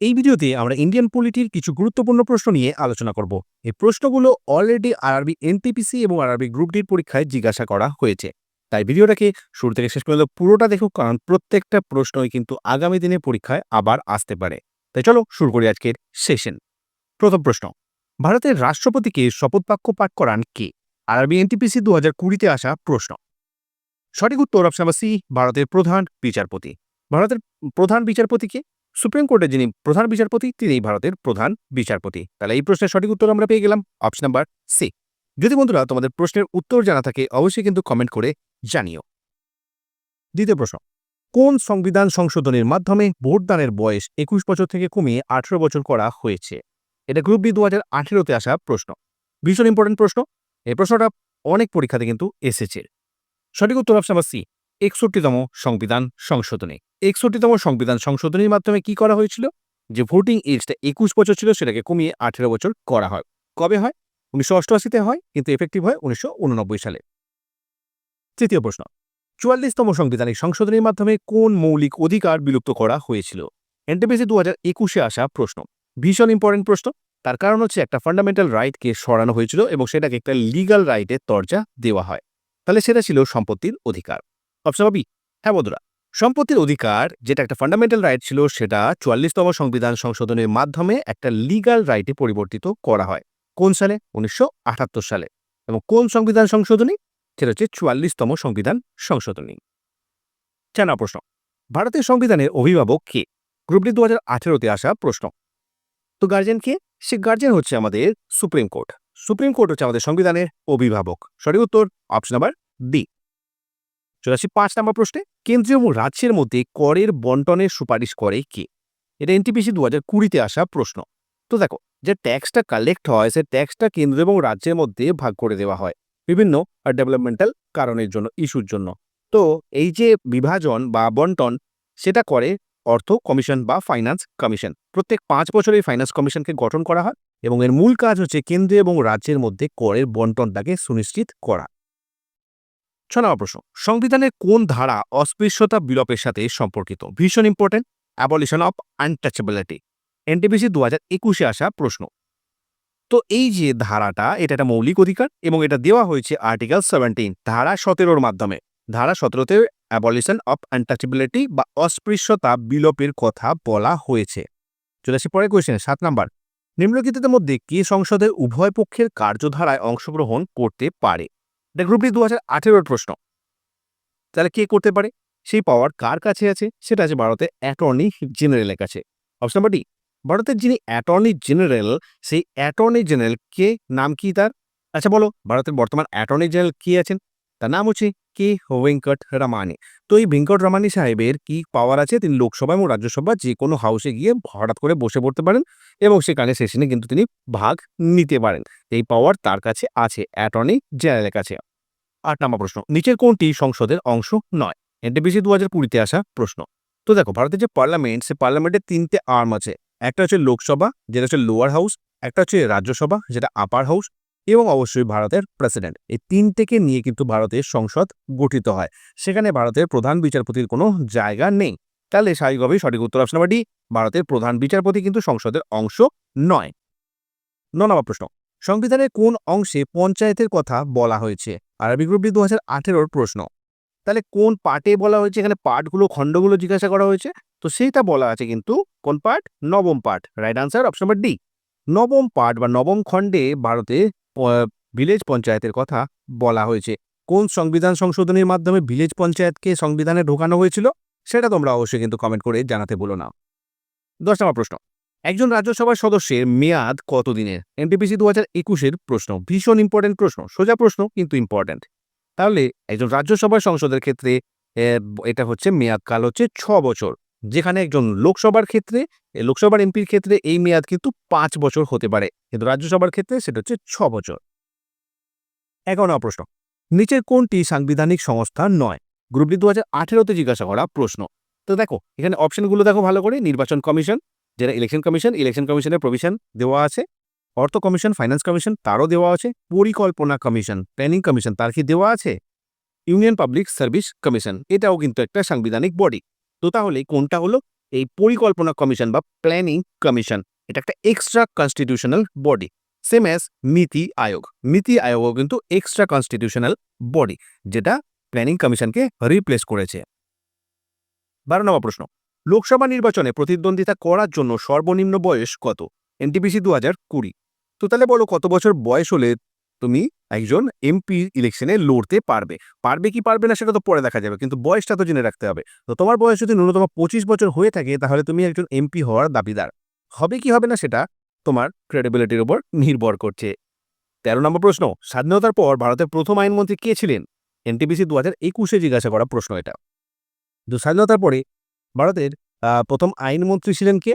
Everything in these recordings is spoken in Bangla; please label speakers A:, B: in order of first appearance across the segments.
A: এই ভিডিওতে আমরা ইন্ডিয়ান পলিটির কিছু গুরুত্বপূর্ণ প্রশ্ন নিয়ে আলোচনা করব। এই প্রশ্নগুলো অলরেডি আরআরবি এনটিপিসি এবং আরআরবি গ্রুপ ডির পরীক্ষায় জিজ্ঞাসা করা হয়েছে। তাই ভিডিওটাকে শুরু থেকে শেষ পর্যন্ত পুরোটা দেখুক, কারণ প্রত্যেকটা প্রশ্নই কিন্তু আগামী দিনে পরীক্ষায় আবার আসতে পারে। তাই চলো শুরু করি আজকের সেশন প্রথম প্রশ্ন, ভারতের রাষ্ট্রপতিকে শপথ বাক্য পাঠ করান কে? আরআরবি এনটিপিসি দু হাজার কুড়িতে আসা প্রশ্ন। সঠিক উত্তর অপশন সি ভারতের প্রধান বিচারপতি। ভারতের প্রধান বিচারপতিকে সুপ্রিম কোর্টের যিনি প্রধান বিচারপতি তিনি ভারতের প্রধান বিচারপতি। তাহলে এই প্রশ্নের সঠিক উত্তর আমরা পেয়ে গেলাম অপশন নাম্বার সি যদি বন্ধুরা তোমাদের প্রশ্নের উত্তর জানা থাকে, অবশ্যই কিন্তু কমেন্ট করে জানিও। দ্বিতীয় প্রশ্ন, কোন সংবিধান সংশোধনের মাধ্যমে ভোটদানের বয়স একুশ বছর থেকে কমিয়ে আঠেরো বছর করা হয়েছে? এটা গ্রুপ বি দু হাজার আঠেরোতে আসা প্রশ্ন। ভীষণ ইম্পর্টেন্ট প্রশ্ন। এই প্রশ্নটা অনেক পরীক্ষাতে কিন্তু এসেছে। সঠিক উত্তর অপশন নাম্বার সি একষট্টিতম সংবিধান সংশোধনী। একষট্টিতম সংবিধান সংশোধনীর মাধ্যমে কি করা হয়েছিল? যে ভোটিং এজটা একুশ বছর ছিল, সেটাকে কমিয়ে আঠেরো বছর করা হয়। কবে হয়? উনিশশো অষ্টআশিতে হয়, কিন্তু এফেক্টিভ হয় উনিশশো উননব্বই সালে। তৃতীয় প্রশ্ন, চুয়াল্লিশতম সাংবিধানিক সংশোধনীর মাধ্যমে কোন মৌলিক অধিকার বিলুপ্ত করা হয়েছিল? এনটিপিসি দু হাজার একুশে আসা প্রশ্ন, ভীষণ ইম্পর্টেন্ট প্রশ্ন। তার কারণ হচ্ছে একটা ফান্ডামেন্টাল রাইটকে সরানো হয়েছিল এবং সেটাকে একটা লিগাল রাইটের দরজা দেওয়া হয়। তাহলে সেটা ছিল সম্পত্তির অধিকার। অপশন হ্যাঁ বন্ধুরা, সম্পত্তির অধিকার যেটা একটা ফান্ডামেন্টাল রাইট ছিল সেটা চুয়াল্লিশতম সংবিধান সংশোধনের মাধ্যমে একটা লিগাল রাইটে পরিবর্তিত করা হয়। কোন সালে? উনিশশো আটাত্তর সালে। এবং কোন সংবিধান সংশোধনী? সেটা হচ্ছে চুয়াল্লিশতম সংবিধান সংশোধনী। নম্বর প্রশ্ন, ভারতের সংবিধানের অভিভাবক কে? গ্রুপটি দু হাজার আঠেরোতে আসা প্রশ্ন। তো গার্জেন কে? সে গার্জেন হচ্ছে আমাদের সুপ্রিম কোর্ট। সুপ্রিম কোর্ট হচ্ছে আমাদের সংবিধানের অভিভাবক। সঠিক উত্তর অপশন নাম্বার ডি চলে আসি পাঁচ নম্বর প্রশ্নে। কেন্দ্রীয় এবং রাজ্যের মধ্যে করের বন্টনের সুপারিশ করে কে? এটা এনটিপিসি দু হাজার কুড়িতে আসা প্রশ্ন। তো দেখো, যে ট্যাক্সটা কালেক্ট হয়, সে ট্যাক্সটা কেন্দ্র এবং রাজ্যের মধ্যে ভাগ করে দেওয়া হয় বিভিন্ন ডেভেলপমেন্টাল কারণের জন্য, ইস্যুর জন্য। তো এই যে বিভাজন বা বন্টন, সেটা করে অর্থ কমিশন বা ফাইন্যান্স কমিশন। প্রত্যেক পাঁচ বছরে ফাইন্যান্স কমিশনকে গঠন করা হয় এবং এর মূল কাজ হচ্ছে কেন্দ্র এবং রাজ্যের মধ্যে করের বন্টনটাকে সুনিশ্চিত করা। ছ নম্বর প্রশ্ন। সংবিধানের কোন ধারা অস্পৃশ্যতা বিলোপের সাথে সম্পর্কিত? ভীষণ important abolition of untouchability NTPC দু হাজার একুশে আসা প্রশ্ন। তো এই যে ধারাটা, এটা একটা মৌলিক অধিকার এবং এটা দেওয়া হয়েছে আর্টিকেল সেভেন্টিন ধারা সতেরোর মাধ্যমে। ধারা সতেরোতে অ্যাবলিশন অফ আনটাচেবিলিটি বা অস্পৃশ্যতা বিলোপের কথা বলা হয়েছে। চলে আসি পরের কোয়েশ্চেন সাত নাম্বার। নিম্নলিখিতের মধ্যে কে সংসদের উভয় পক্ষের কার্যধারায় অংশগ্রহণ করতে পারে? এটা গ্রুপটি দু হাজার আঠেরোর প্রশ্ন। তাহলে কে করতে পারে? সেই পাওয়ার কার কাছে আছে? সেটা আছে ভারতের অ্যাটর্নি জেনারেলের কাছে। অপশন নাম্বার ডি ভারতের যিনি অ্যাটর্নি জেনারেল সেই অ্যাটর্নি জেনারেল কে নাম কি তার? আচ্ছা বলো, ভারতের বর্তমান অ্যাটর্নি জেনারেল কে আছেন? তার নাম হচ্ছে কে ভেঙ্কট রামানি। তো এই ভেঙ্কট রামানি সাহেবের কি পাওয়ার আছে? তিনি লোকসভা এবং রাজ্যসভা যে কোনো হাউসে গিয়ে হঠাৎ করে বসে পড়তে পারেন এবং সেখানে সেশনে কিন্তু তিনি ভাগ নিতে পারেন। এই পাওয়ার তার কাছে আছে অ্যাটর্নি জেনারেলের কাছে। আট নম্বর প্রশ্ন, নিচের কোনটি সংসদের অংশ নয়? এনটিপিসি দু হাজার কুড়িতে আসা প্রশ্ন। তো দেখো, ভারতের যে পার্লামেন্ট সে পার্লামেন্টের তিনটে আর্ম আছে। একটা হচ্ছে লোকসভা, যেটা হচ্ছে লোয়ার হাউস একটা হচ্ছে রাজ্যসভা, যেটা আপার হাউস এবং অবশ্যই ভারতের প্রেসিডেন্ট এই তিনটেকে নিয়ে কিন্তু ভারতের সংসদ গঠিত হয়। সেখানে ভারতের প্রধান বিচারপতির কোনো জায়গা নেই। তাহলে স্বাভাবিকভাবেই সঠিক উত্তর অপশন নাম্বার ডি ভারতের প্রধান বিচারপতি কিন্তু সংসদের অংশ নয়। ন নম্বর প্রশ্ন, সংবিধানের কোন অংশে পঞ্চায়েতের কথা বলা হয়েছে? আরবি গ্রুপ ডি দু হাজার আঠেরোর প্রশ্ন। তাহলে কোন পার্টে বলা হয়েছে? এখানে পার্টগুলো, খণ্ডগুলো জিজ্ঞাসা করা হয়েছে। তো সেইটা বলা আছে কিন্তু কোন পার্ট? নবম part. Right answer option number D নবম পার্ট বা নবম খণ্ডে ভারতে ভিলেজ পঞ্চায়েতের কথা বলা হয়েছে। কোন সংবিধান সংশোধনের মাধ্যমে ভিলেজ পঞ্চায়েতকে সংবিধানে ঢোকানো হয়েছিল, সেটা তোমরা অবশ্যই কিন্তু কমেন্ট করে জানাতে বলো না। দশ নম্বর প্রশ্ন। একজন রাজ্যসভার সদস্যের মেয়াদ কতদিনের? এনটিপিসি দু হাজার একুশের প্রশ্ন। ভীষণ ইম্পর্টেন্ট প্রশ্ন, সোজা প্রশ্ন, কিন্তু ইম্পর্টেন্ট তাহলে একজন রাজ্যসভার সংসদের ক্ষেত্রে এটা হচ্ছে মেয়াদকাল হচ্ছে ছ বছর। যেখানে একজন লোকসভার ক্ষেত্রে লোকসভার এমপির ক্ষেত্রে এই মেয়াদ কিন্তু পাঁচ বছর হতে পারে। কিন্তু রাজ্যসভার ক্ষেত্রে সেটা হচ্ছে ছ বছর। নম্বর প্রশ্ন, নিচের কোনটি সাংবিধানিক সংস্থা নয়? গ্রুপটি দু হাজার আঠেরোতে জিজ্ঞাসা করা প্রশ্ন। তো দেখো, এখানে অপশনগুলো দেখো ভালো করে, নির্বাচন কমিশন, যেটা ইলেকশন কমিশন, ইলেকশন কমিশনের প্রভিশন দেওয়া আছে। অর্থ কমিশন ফাইন্যান্স কমিশন, তারও দেওয়া আছে। পরিকল্পনা কমিশন প্ল্যানিং কমিশন, তার কি দেওয়া আছে? ইউনিয়ন পাবলিক সার্ভিস কমিশন এটাও কিন্তু একটা সাংবিধানিক বডি তো তাহলে কোনটা হলো? এই পরিকল্পনা কমিশন বা প্ল্যানিং কমিশন। এটা একটা extra constitutional body same as NITI Aayog. NITI আয়োগও কিন্তু এক্সট্রা কনস্টিটিউশনাল বডি যেটা প্ল্যানিং কমিশনকে রিপ্লেস করেছে। বারো নম্বর প্রশ্ন। লোকসভা নির্বাচনে প্রতিদ্বন্দ্বিতা করার জন্য সর্বনিম্ন বয়স কত? এনটিপিসি দু হাজার কুড়ি। তো তাহলে বলো কত বছর বয়স হলে তুমি একজন এমপি ইলেকশনে লড়তে পারবে। পারবে কি পারবে না সেটা তো পরে দেখা যাবে, কিন্তু বয়সটা তো জেনে রাখতে হবে। তো তোমার বয়স যদি ন্যূনতম পঁচিশ বছর হয়ে থাকে, তাহলে তুমি একজন এমপি হওয়ার দাবিদার। হবে কি হবে না সেটা তোমার ক্রেডিবিলিটির উপর নির্ভর করছে। তেরো নম্বর প্রশ্ন, স্বাধীনতার পর ভারতের প্রথম আইনমন্ত্রী কে ছিলেন? এনটিপিসি দু হাজার একুশে জিজ্ঞাসা করা প্রশ্ন এটা। তো স্বাধীনতার পরে ভারতের প্রথম আইনমন্ত্রী ছিলেন কে?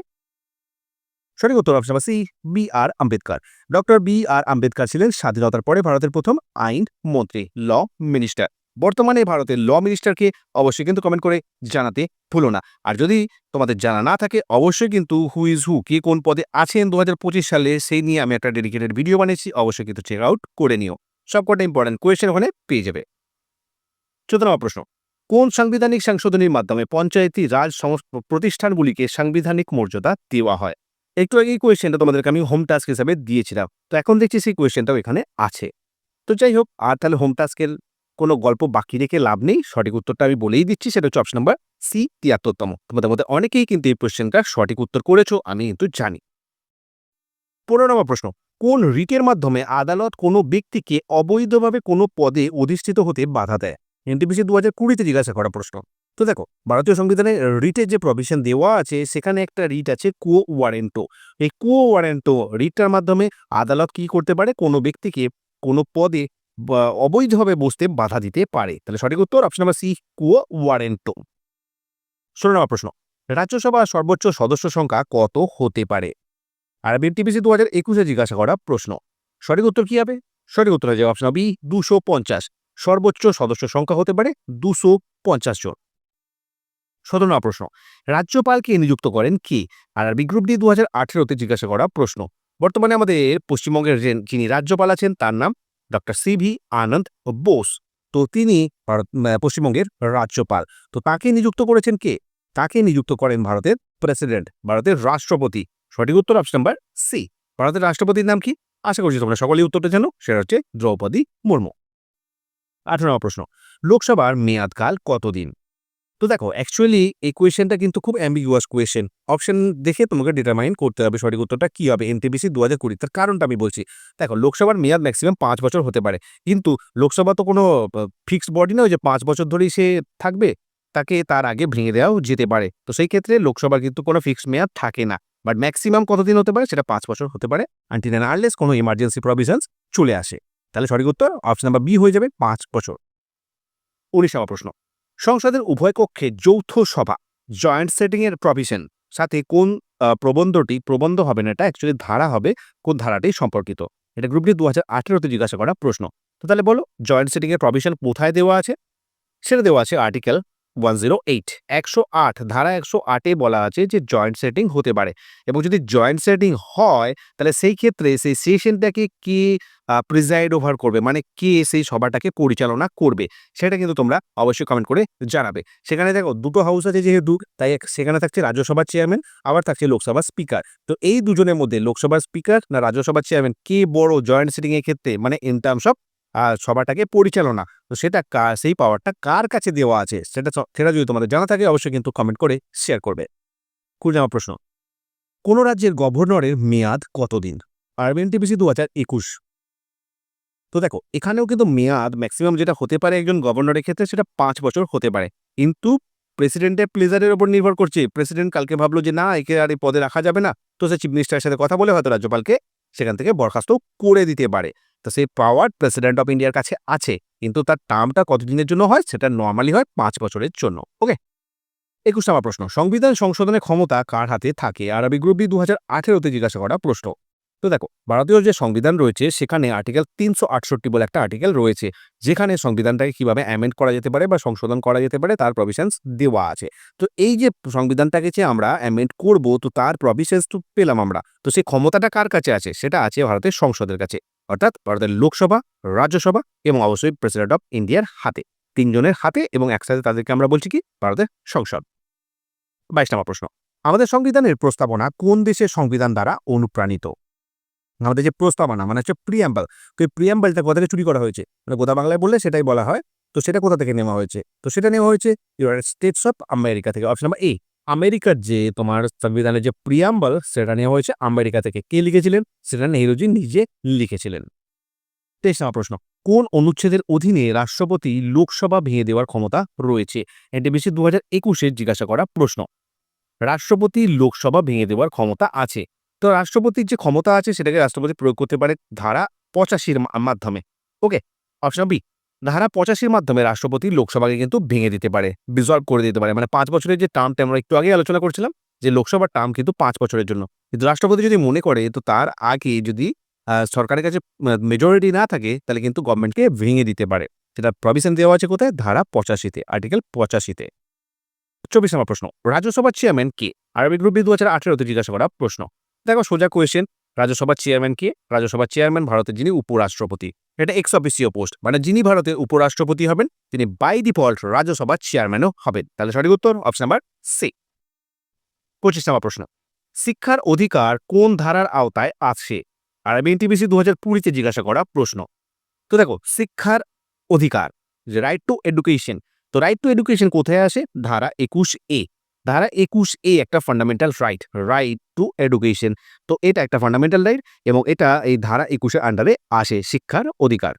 A: সঠিক উত্তর option C B R Ambedkar. Doctor B R Ambedkar ছিলেন স্বাধীনতার পরে ভারতের প্রথম আইন মন্ত্রী, ল মিনিস্টার বর্তমানে ভারতের ল মিনিস্টারকে অবশ্যই কিন্তু কমেন্ট করে জানাতে ভুলো না। আর যদি তোমাদের জানা না থাকে, অবশ্যই কিন্তু হু ইজ হু কে কোন পদে আছেন দু হাজার পঁচিশ সালে, সেই নিয়ে আমি একটা ডেডিকেটেড ভিডিও বানিয়েছি, অবশ্যই কিন্তু চেক আউট করে নিও। সবকটা ইম্পর্টেন্ট কোয়েশ্চেন ওখানে পেয়ে যাবে। চোদ্দ নম্বর প্রশ্ন, কোন সাংবিধানিক সংশোধনীর মাধ্যমে পঞ্চায়েতি রাজ প্রতিষ্ঠানগুলিকে সাংবিধানিক মর্যাদা দেওয়া হয়? একটু আগে এই কোয়েশ্চেনটা তোমাদেরকে আমি হোম টাস্ক হিসাবে দিয়েছিলাম। তো এখন দেখছি সেই কোয়েশ্চেনটাও এখানে আছে। তো যাই হোক, আর তাহলে হোম টাস্কের কোনো গল্প বাকি রেখে লাভ নেই। সঠিক উত্তরটা আমি বলেই দিচ্ছি, সেটা হচ্ছে অপশন নাম্বার সি তিয়াত্তরতম। তোমাদের মধ্যে অনেকেই কিন্তু এই কোয়েশ্চেনটা সঠিক উত্তর করেছ, আমি কিন্তু জানি। পনেরো নম্বর প্রশ্ন, কোন রিটের মাধ্যমে আদালত কোনো ব্যক্তিকে অবৈধভাবে কোনো পদে অধিষ্ঠিত হতে বাধা দেয়? এনটিপিসি দু হাজার কুড়িতে জিজ্ঞাসা করা প্রশ্ন। তো দেখো, ভারতীয় সংবিধানে রিটের যে প্রভিশন দেওয়া আছে, সেখানে একটা রিট আছে কো ওয়ারেন্টো এই কো ওয়ারেন্টো রিটটার মাধ্যমে আদালত কি করতে পারে? কোনো ব্যক্তিকে কোনো পদে অবৈধভাবে বসতে বাধা দিতে পারে। তাহলে সঠিক উত্তর option number C quo warranto ষোলো নম্বর প্রশ্ন রাজ্যসভার সর্বোচ্চ সদস্য সংখ্যা কত হতে পারে? আর বিটিপিসি দু হাজার একুশে জিজ্ঞাসা করা প্রশ্ন, সঠিক উত্তর কি হবে? সঠিক উত্তর হয়ে যাবে অপশন বি দুশো সর্বোচ্চ সদস্য সংখ্যা হতে পারে দুশো পঞ্চাশ জন। সতেরো নম্বর প্রশ্ন। রাজ্যপালকে নিযুক্ত করেন কি? আর আরবি গ্রুপ ডি দু হাজার আঠেরোতে জিজ্ঞাসা করা প্রশ্ন। বর্তমানে আমাদের পশ্চিমবঙ্গের যিনি রাজ্যপাল আছেন তার নাম doctor C V Ananda Bose. তো তিনি পশ্চিমবঙ্গের রাজ্যপাল। তো তাকে নিযুক্ত করেছেন কে? তাকে নিযুক্ত করেন ভারতের প্রেসিডেন্ট, ভারতের রাষ্ট্রপতি। সঠিক উত্তর অপশন নাম্বার সি। ভারতের রাষ্ট্রপতির নাম কি? আশা করছি তোমরা সকলেই উত্তরটা জানো। সেটা হচ্ছে দ্রৌপদী মুর্মু। আঠারো নম্বর প্রশ্ন। লোকসভার মেয়াদকাল কতদিন? তো দেখো অ্যাকচুয়ালি এই কোয়েশ্চেনটা কিন্তু খুব অ্যাম্বিগুয়াস কোয়েশন অপশন দেখে তোমাকে ডিটারমাইন করতে হবে সঠিক উত্তরটা কী হবে এনটিপিসি দু হাজার কুড়ি তার কারণটা আমি বলছি। দেখো, লোকসভার মেয়াদ ম্যাক্সিমাম পাঁচ বছর হতে পারে, কিন্তু লোকসভা তো কোনো ফিক্সড বডি নয় যে পাঁচ বছর ধরেই সে থাকবে, তাকে তার আগে ভেঙে দেওয়াও যেতে পারে। তো সেই ক্ষেত্রে লোকসভার কিন্তু কোনো ফিক্সড মেয়াদ থাকে না বাট ম্যাক্সিমাম কতদিন হতে পারে সেটা পাঁচ বছর হতে পারে আনটিল অ্যান্ড আনলেস কোনো ইমার্জেন্সি প্রভিশনস চলে আসে। তাহলে সঠিক উত্তর অপশন নাম্বার বি হয়ে যাবে পাঁচ বছর। উনিশ প্রশ্ন। সংসদের উভয় কক্ষে যৌথ সভা জয়েন্ট সেটিংয়ের প্রভিশন সাথে কোন প্রবন্ধটি, প্রবন্ধ হবে না এটা অ্যাকচুয়ালি ধারা হবে কোন ধারাটি সম্পর্কিত। এটা গ্রুপটি দু হাজার আঠেরোতে জিজ্ঞাসা করা প্রশ্ন। তো তাহলে বলো জয়েন্ট সেটিংয়ের প্রভিশন কোথায় দেওয়া আছে? সেটা দেওয়া আছে আর্টিকেল ওয়ান জিরো এইট একশো আট ধারা একশো আটে বলা আছে যে জয়েন্ট সেটিং হতে পারে। এবং যদি জয়েন্ট সেটিং হয়, তাহলে সেই ক্ষেত্রে সেই সেশনটাকে কে প্রিজাইড ওভার করবে? মানে কে সেই সভাটাকে পরিচালনা করবে? সেটা কিন্তু তোমরা অবশ্যই কমেন্ট করে জানাবে। সেখানে দেখো দুটো হাউস আছে যেহেতু, তাই সেখানে থাকছে রাজ্যসভার চেয়ারম্যান আবার থাকছে লোকসভার স্পিকার তো এই দুজনের মধ্যে লোকসভার স্পিকার না রাজ্যসভার চেয়ারম্যান কে বড় জয়েন্ট সিটিং এর ক্ষেত্রে? মানে ইন টার্মস অফ সভাটাকে পরিচালনা। তো সেটা সেই পাওয়ারটা কার কাছে দেওয়া আছে সেটা সেটা যদি তোমাদের জানা থাকে অবশ্যই কিন্তু কমেন্ট করে শেয়ার করবে। কুড়ি নম্বর প্রশ্ন। কোন রাজ্যের গভর্নরের মেয়াদ কতদিন? আর এনটিপিসি দু হাজার একুশ। তো দেখো, এখানেও কিন্তু মেয়াদ ম্যাক্সিমাম যেটা হতে পারে একজন গভর্নরের ক্ষেত্রে সেটা পাঁচ বছর হতে পারে। কিন্তু প্রেসিডেন্টের প্লেজারের ওপর নির্ভর করছে। প্রেসিডেন্ট কালকে ভাবলো যে না, একে আর এই পদে রাখা যাবে না। তো সে চিফ মিনিস্টারের সাথে কথা বলে হয়তো রাজ্যপালকে সেখান থেকে বরখাস্ত করে দিতে পারে। তো সেই পাওয়ার প্রেসিডেন্ট অফ ইন্ডিয়ার কাছে আছে, কিন্তু তার টার্মটা কতদিনের জন্য হয় সেটা নর্মালি হয় পাঁচ বছরের জন্য ওকে একুশ নম্বর প্রশ্ন, সংবিধান সংশোধনের ক্ষমতা কার হাতে থাকে? আরবি গ্রুপ বি দু হাজার আঠেরোতে জিজ্ঞাসা করা প্রশ্ন। তো দেখো, ভারতীয় যে সংবিধান রয়েছে, সেখানে আর্টিকেল তিনশো আটষট্টি বলে একটা আর্টিকেল রয়েছে, যেখানে সংবিধানটাকে কীভাবে অ্যামেন্ড করা যেতে পারে বা সংশোধন করা যেতে পারে, তার প্রভিশনস দেওয়া আছে। তো এই যে সংবিধানটাকে যে আমরা অ্যামেন্ড করব, তো তার প্রভিশনস তো পেলাম আমরা। তো সেই ক্ষমতাটা কার কাছে আছে? সেটা আছে ভারতের সংসদের কাছে। অর্থাৎ ভারতের লোকসভা, রাজ্যসভা এবং অবশ্যই প্রেসিডেন্ট অফ ইন্ডিয়ার হাতে, তিনজনের হাতে এবং একসাথে তাদেরকে আমরা বলছি কি? ভারতের সংসদ। বাইশ নম্বর প্রশ্ন। আমাদের সংবিধানের প্রস্তাবনা কোন দেশের সংবিধান দ্বারা অনুপ্রাণিত? আমাদের যে প্রস্তাবনা মানে হচ্ছে প্রিয়াম্বল ওই প্রিয়াম্বলটা কোথা থেকে চুরি করা হয়েছে? মানে গোদা বাংলায় বললে সেটাই বলা হয়, তো সেটা কোথা থেকে নেওয়া হয়েছে? তো সেটা নেওয়া হয়েছে ইউনাইটেড স্টেটস অফ আমেরিকা থেকে অপশন নাম্বার এ আমেরিকার যে তোমার সংবিধানের যে প্রিয়াম্বল সেটা নেওয়া হয়েছে আমেরিকা থেকে। কে লিখেছিলেন? সেটা নেহরুজি নিজে লিখেছিলেন। তেইশ নম্বর প্রশ্ন। কোন অনুচ্ছেদের অধীনে রাষ্ট্রপতি লোকসভা ভেঙে দেওয়ার ক্ষমতা রয়েছে? এনটিবিসি দু হাজার একুশে জিজ্ঞাসা করা প্রশ্ন। রাষ্ট্রপতি লোকসভা ভেঙে দেওয়ার ক্ষমতা আছে। তো রাষ্ট্রপতির যে ক্ষমতা আছে, সেটাকে রাষ্ট্রপতি প্রয়োগ করতে পারে ধারা পঁচাশির মাধ্যমে। Okay, option B. ধারা পঁচাশির মাধ্যমে রাষ্ট্রপতি লোকসভাকে কিন্তু ভেঙে দিতে পারে ডিজলভ করে দিতে পারে। মানে পাঁচ বছরের যে টার্মটা আমরা একটু আগে আলোচনা করছিলাম, যে লোকসভার টার্ম কিন্তু পাঁচ বছরের জন্য। কিন্তু রাষ্ট্রপতি যদি মনে করে, তো তার আগে যদি সরকারের কাছে মেজরিটি না থাকে, তাহলে কিন্তু গভর্নমেন্টকে ভেঙে দিতে পারে। সেটা প্রভিশন দেওয়া আছে কোথায়? ধারা পঁচাশিতে আর্টিকেল পঁচাশিতে। চব্বিশ নম্বর প্রশ্ন, রাজ্যসভার চেয়ারম্যান কে? আরবি গ্রুপ বি দু হাজার আঠেরোতে জিজ্ঞাসা করা প্রশ্ন। দেখো সোজা কোয়েশ্চেন রাজ্যসভার চেয়ারম্যান কে? রাজ্যসভার চেয়ারম্যান ভারতের যিনি উপরাষ্ট্রপতি। এটা এক্স অফিসিও পোস্ট মানে যিনি ভারতের উপরাষ্ট্রপতি হবেন, তিনি বাই ডিফল্ট রাজ্যসভার চেয়ারম্যানও হবেন। তাহলে সঠিক উত্তর অপশন নাম্বার সি পঁচিশ নম্বর প্রশ্ন। শিক্ষার অধিকার কোন ধারার আওতায় আছে? আর এনটিবিসি দু হাজার কুড়িতে জিজ্ঞাসা করা প্রশ্ন। তো দেখো, শিক্ষার অধিকার, যে রাইট টু এডুকেশন তো রাইট টু এডুকেশন কোথায় আসে? ধারা একুশ এ ধারা একুশ এ একটা fundamental right right to education তো এটা একটা ফান্ডামেন্টাল রাইট এবং এটা এই ধারা একুশের আন্ডারে আসে শিক্ষার অধিকার।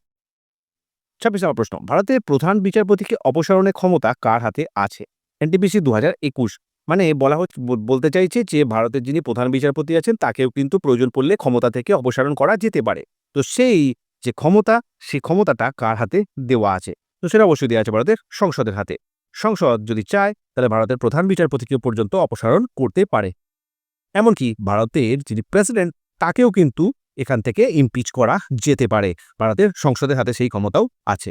A: ছাব্বিশ নম্বর প্রশ্ন, ভারতের প্রধান বিচারপতিকে অপসারণের ক্ষমতা কার হাতে আছে? এনটিপিসি দু হাজার একুশ মানে বলা হচ্ছে বল- বলতে চাইছে যে ভারতের যিনি প্রধান বিচারপতি আছেন তাকেও কিন্তু প্রয়োজন পড়লে ক্ষমতা থেকে অপসারণ করা যেতে পারে। তো সেই যে ক্ষমতা, সেই ক্ষমতাটা কার হাতে দেওয়া আছে? তো সেটা অবশ্যই দেওয়া আছে ভারতের সংসদের হাতে। সংসদ যদি চায়, তাহলে ভারতের প্রধান বিচারপতিকে পর্যন্ত অপসারণ করতে পারে। এমনকি ভারতের যিনি প্রেসিডেন্ট, তাকেও কিন্তু এখান থেকে ইমপিচ করা যেতে পারে। ভারতের সংসদের হাতে সেই ক্ষমতাও আছে।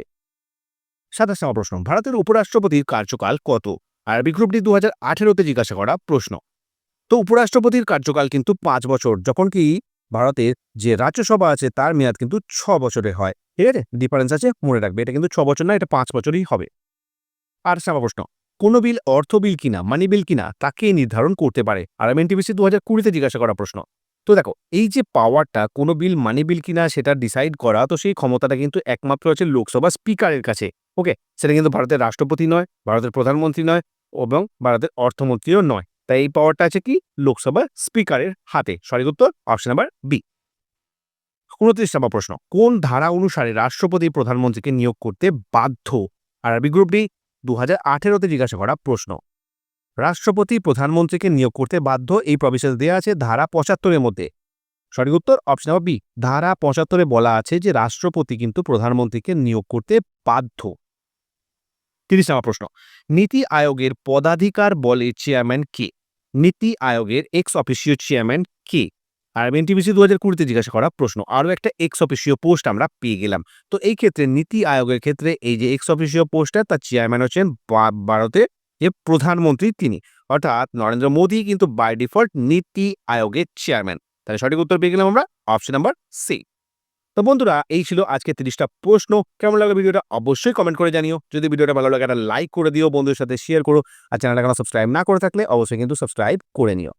A: সাতাশ নম্বর প্রশ্ন, ভারতের উপরাষ্ট্রপতির কার্যকাল কত? আরবি গ্রুপ ডি দু হাজার আঠেরোতে জিজ্ঞাসা করা প্রশ্ন। তো উপরাষ্ট্রপতির কার্যকাল কিন্তু পাঁচ বছর, যখন কি ভারতের যে রাজ্যসভা আছে, তার মেয়াদ কিন্তু ছ বছরের হয়। ঠিক আছে? ডিফারেন্স আছে, মনে রাখবে, এটা কিন্তু ছ বছর না, এটা পাঁচ বছরই হবে। আর সামা প্রশ্ন, কোনো বিল অর্থ বিল কিনা মানি বিল কিনা, তাকে নির্ধারণ করতে পারে। আর এম এনটিপিসি দু হাজার কুড়িতে জিজ্ঞাসা করা প্রশ্ন। তো দেখো, এই যে পাওয়ারটা কোনো বিল মানি বিল কিনা, সেটা ডিসাইড করা, তো সেই ক্ষমতাটা কিন্তু একমাত্র আছে লোকসভা স্পিকারের কাছে ওকে সেটা কিন্তু ভারতের রাষ্ট্রপতি নয়, ভারতের প্রধানমন্ত্রী নয় এবং ভারতের অর্থমন্ত্রীও নয়। তাই এই পাওয়ারটা আছে কি? লোকসভা স্পিকারের হাতে। সঠিক উত্তর অপশন নাম্বার বি উনত্রিশ নম্বর প্রশ্ন, কোন ধারা অনুসারে রাষ্ট্রপতি প্রধানমন্ত্রীকে নিয়োগ করতে বাধ্য? আরবি গ্রুপ ডি দু হাজার আঠেরোতে জিজ্ঞাসা করা প্রশ্ন। রাষ্ট্রপতি প্রধানমন্ত্রীকে নিয়োগ করতে বাধ্য এই প্রভিশন দেওয়া আছে ধারা পঁচাত্তরের মধ্যে। সঠিক উত্তর অপশন নাম্বার বি ধারা পঁচাত্তরে বলা আছে যে রাষ্ট্রপতি কিন্তু প্রধানমন্ত্রীকে নিয়োগ করতে বাধ্য। তিরিশ নম্বর প্রশ্ন, নীতি আয়োগের পদাধিকার বলে চেয়ারম্যান কে? নীতি আয়োগের এক্স অফিসীয় চেয়ারম্যান কে? আর এনটিবিসি দু হাজার কুড়িতে জিজ্ঞাসা করা প্রশ্ন, আরও একটা এক্স অফিসীয় পোস্ট আমরা পেয়ে গেলাম। তো এই ক্ষেত্রে নীতি আয়োগের ক্ষেত্রে এই যে এক্স অফিসীয় পোস্টটা তার চেয়ারম্যান হচ্ছেন ভারতের যে প্রধানমন্ত্রী তিনি। অর্থাৎ নরেন্দ্র মোদী কিন্তু বাই ডিফল্ট নীতি আয়োগের চেয়ারম্যান তাহলে সঠিক উত্তর পেয়ে গেলাম আমরা অপশন নাম্বার সি তো বন্ধুরা, এই ছিল আজকে তিরিশটা প্রশ্ন। কেমন লাগল ভিডিওটা অবশ্যই কমেন্ট করে জানিও। যদি ভিডিওটা ভালো লাগে, একটা লাইক করে দিও, বন্ধুদের সাথে শেয়ার করো। আর চ্যানেলটা কেন সাবস্ক্রাইব না করে থাকলে অবশ্যই কিন্তু সাবস্ক্রাইব করে নিও।